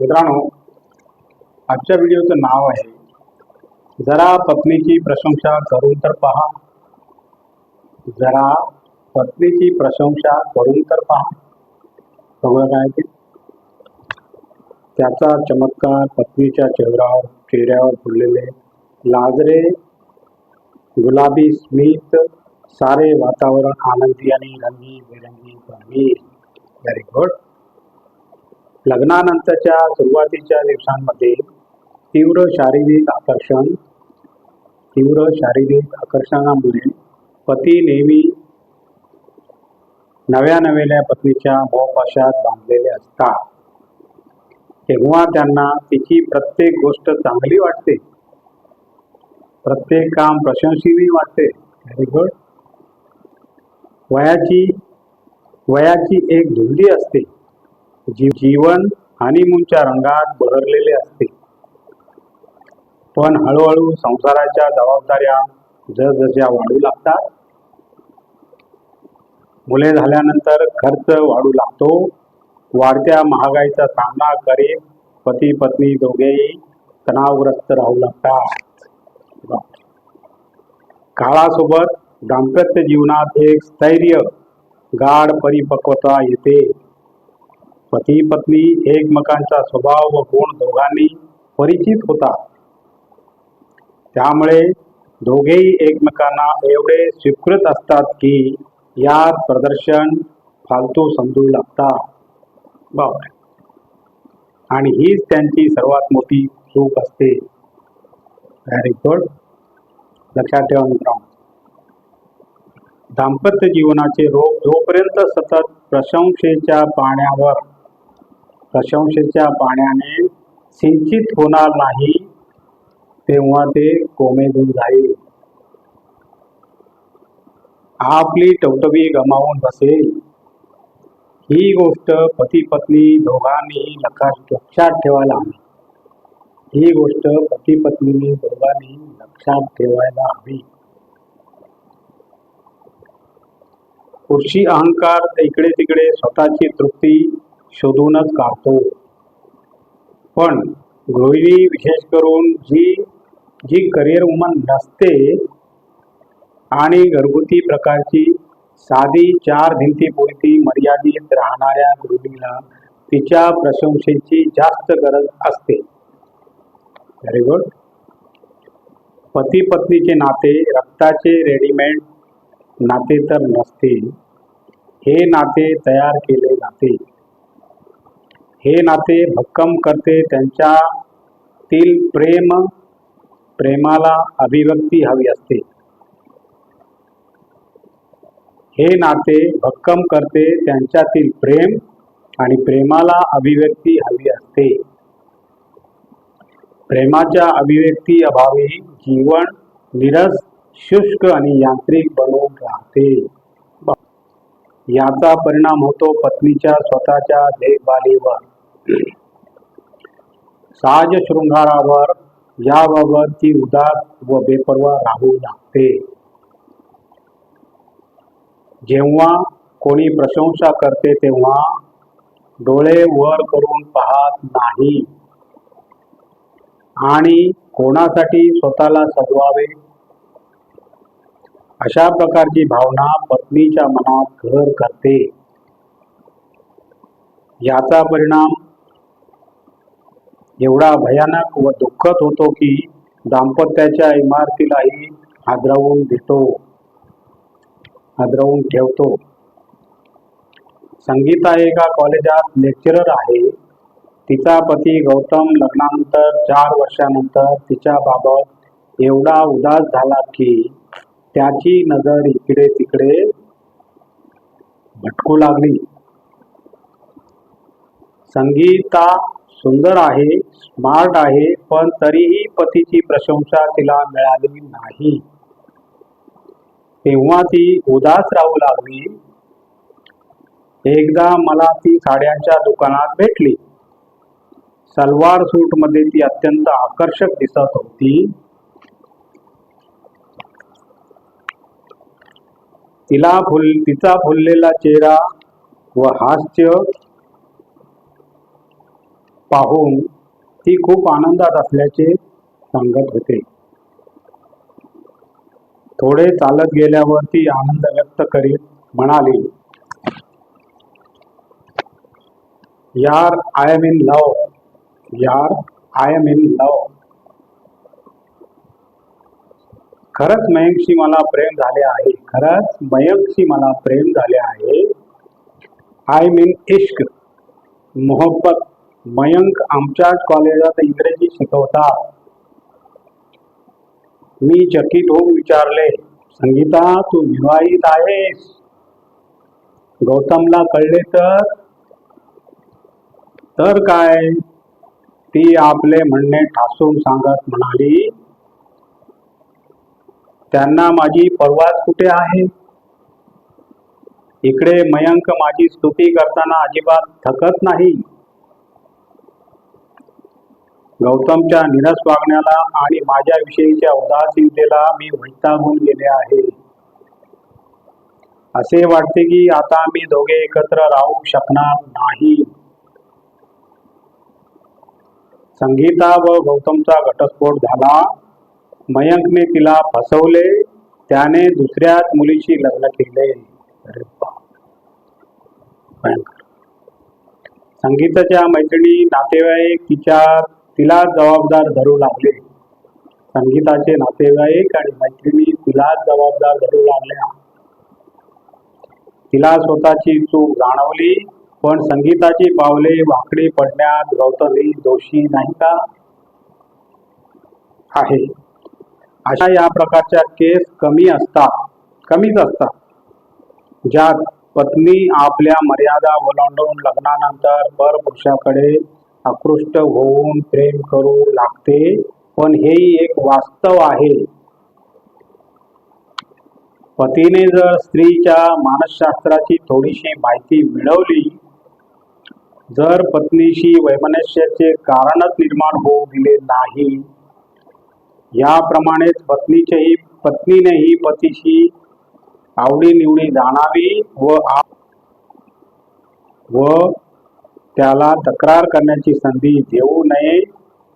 मित्रांनो आजच्या व्हिडिओचं नाव आहे जरा पत्नीची प्रशंसा करून तर पहा. जरा पत्नीची प्रशंसा करून तर पहा. सगळं काय ते. त्याचा चमत्कार पत्नीच्या चेहऱ्यावर चेहऱ्यावर फुललेले लाजरे गुलाबी स्मित सारे वातावरण आनंदी आणि रंगी बेरंगी बनवी व्हेरी गुड लग्नानंतरच्या सुरुवातीच्या दिवसांमध्ये तीव्र शारीरिक आकर्षण तीव्र शारीरिक आकर्षणामुळे पती नेहमी नव्या नवेल्या पत्नीच्या मोहपाशात बांधलेले असतात. तेव्हा त्यांना तिची प्रत्येक गोष्ट चांगली वाटते. प्रत्येक काम प्रशंसनीय वाटते. व्हेरी गुड वयाची वयाची एक धुंदी असते. जीवन हनीमूनच्या रंगात बहरलेले असते. पण हळूहळू संसाराच्या जबाबदाऱ्या जसजशा वाढू लागतात मुले झाल्यानंतर खर्च वाढू लागतो वाढत्या महागाईचा सामना करीत पती पत्नी दोघेही तणावग्रस्त राहू लागतात. काळासोबत दाम्पत्य जीवनात एक स्थैर्य गाढ परिपक्वता येते. पती पत्नी एकमेकांचा स्वभाव व गुण दोघांनी परिचित होता. त्यामुळे दोघेही एकमेकांना एवढे स्वीकृत असतात की यात प्रदर्शन फालतू समजू लागतात बापरे! आणि हीच त्यांची सर्वात मोठी चूक असते. व्हेरी गुड लक्षात ठेवा मित्रांनो. दाम्पत्य जीवनाचे रोग जोपर्यंत सतत प्रशंसेच्या पाण्यावर प्रशंसेच्या पाण्याने सिंचित होणार नाही तेव्हा ते कोमेजून जाईल. आपली टवटवी गमावून बसेल. ही गोष्ट पती पत्नी दोघांनीही लक्षात लक्षात ठेवायला हवी. ही गोष्ट पती पत्नीने दोघांनी लक्षात ठेवायला हवी. पुरुषी अहंकार इकडे तिकडे स्वतःची तृप्ती शोधूनच काढतो. पण गृहिणी विशेष करून जी जी करिअर वुमन नसते आणि घरगुती प्रकारची साधी चार भिंतीपुरती मर्यादित राहणाऱ्या गृहिणीला तिच्या प्रशंसेची जास्त गरज असते. व्हेरी गुड पती पत्नीचे नाते रक्ताचे रेडीमेड नाते तर नसते हे नाते तयार केले जाते. हे नाते भक्कम करते त्यांच्यातील प्रेम प्रेमाला अभिव्यक्ती हवी असते. हे नाते भक्कम करते त्यांच्यातील प्रेम आणि प्रेमाला अभिव्यक्ती हवी असते. प्रेमाच्या अभिव्यक्ती अभावी जीवन निरस शुष्क आणि यांत्रिक बनून राहते. याचा परिणाम होतो पत्नीच्या स्वतःच्या देखभालीवर. साज शृंगारावर याबाबत ती उदास व बेपर्वा राहू लागते. जेव्हा कोणी प्रशंसा करते तेव्हा डोळे वर करून पाहत नाही. आणि कोणासाठी स्वतःला सजवावे? अशा प्रकारची भावना पत्नीच्या मनात घर करते. याचा परिणाम एवढा भयानक व दुःखद होतो की दाम्पत्याच्या इमारतीलाही हादरवून देतो. हादरवून ठेवतो. संगीता एका कॉलेजात लेक्चरर आहे. तिचा पती गौतम लग्नानंतर चार वर्षानंतर तिच्याबाबत एवढा उदास झाला की त्याची नजर इकडे तिकडे भटकू लागली. संगीता सुंदर आहे स्मार्ट आहे पण तरीही पतीची प्रशंसा तिला मिळाली नाही. तेव्हा ती उदास राहू लागली. एकदा मला ती साड्यांच्या दुकानात भेटली. सलवार सूटमध्ये ती अत्यंत आकर्षक दिसत होती. तिला फुल तिचा फुललेला चेहरा व हास्य पाहून ती खूप आनंदात असल्याचे सांगत होते. थोडे चालत गेल्यावर ती आनंद व्यक्त करीत म्हणाली यार आय एम इन लव यार आय एम इन लव खरंच मयंकशी मला प्रेम झाले आहे. खरंच मयंकशी मला प्रेम झाले आहे. आय मीन इश्क मोहब्बत. मयंक आमच्याच कॉलेजात इंग्रजी शिकवतात मी चकित होऊन विचारले संगीता तू विवाहित आहेस? गौतमला कळले तर? तर काय? ती आपले म्हणणे ठासून सांगत म्हणाली त्यांना माझी परवाच कुठे आहे? इकडे मयंक माझी स्तुती करताना अजिबात थकत नाही. गौतमच्या निरस वागण्याला आणि माझ्या विषयीच्या उदासीनतेला मी वैतागून गेले आहे. असे वाटते की आता मी दोघे एकत्र राहू शकणार नाही. संगीता व गौतमचा घटस्फोट झाला. मयंकने तिला फसवले त्याने दुसऱ्याच मुलीशी लग्न केले. संगीताच्या मैत्रिणी नातेवाईक तिच्या तिला जबाबदार धरू लागले. संगीताचे नातेवाईक आणि मैत्रिणी तिला जबाबदार धरू लागल्या. तिला स्वतःची चूक जाणवली पण संगीताची पावले वाकडी पडण्यात गौतमी दोषी नाही का? आहे. अशा या प्रकारच्या केस कमी असतात कमीच असतात. ज्यात पत्नी आपल्या मर्यादा ओलांडून लग्नानंतर परपुरुषाकडे आकृष्ट होऊन प्रेम करू लागते पण हेही एक वास्तव आहे. पतीने जर स्त्रीच्या मानसशास्त्राची थोडीशी माहिती मिळवली जर पत्नीशी वैमनस्याचे कारणच निर्माण होऊ दिले नाही याप्रमाणेच पत्नीच्याही पत्नीनेही पतीशी आवडीनिवडी जाणावी व व त्याला तक्रार करण्याची संधी देऊ नये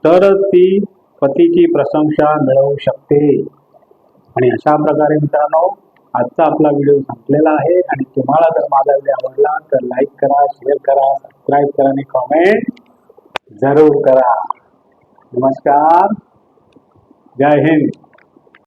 तरच ती पतीची प्रशंसा मिळवू शकते. आणि अशा प्रकारे मित्रांनो आजचा आपला व्हिडिओ संपलेला आहे. आणि तुम्हाला जर माझा व्हिडिओ आवडला तर लाईक करा शेअर करा सबस्क्राईब करा आणि कॉमेंट जरूर करा. नमस्कार. जय हिंद